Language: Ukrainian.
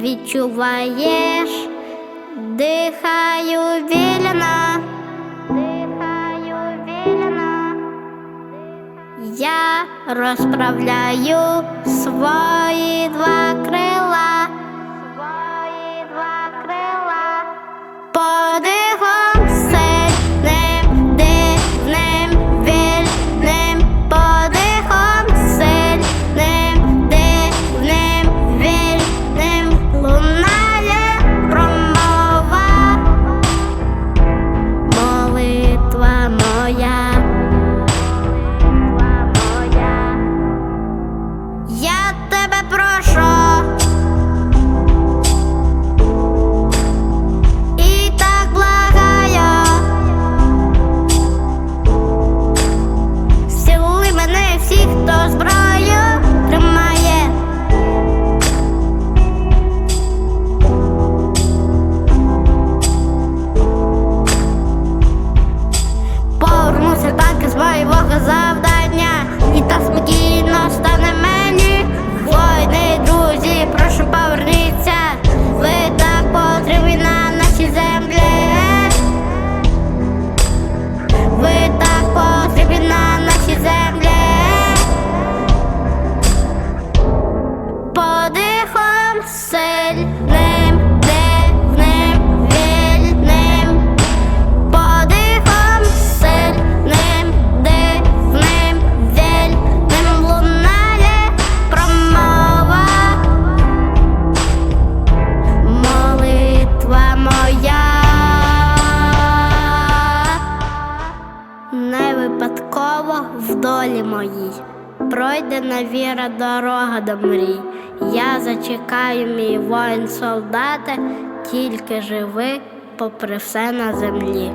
відчуваєш, дихаю вільно, дихаю вільно. Я розправляю свої два крила, сильним, дивним, вільним. Подихом сильним, дивним, вільним. Лунає промова, молитва моя, не випадково в долі моїй пройдена віра дорога до мрій. Я зачекаю, мій воїн солдата, тільки живи попри все на землі.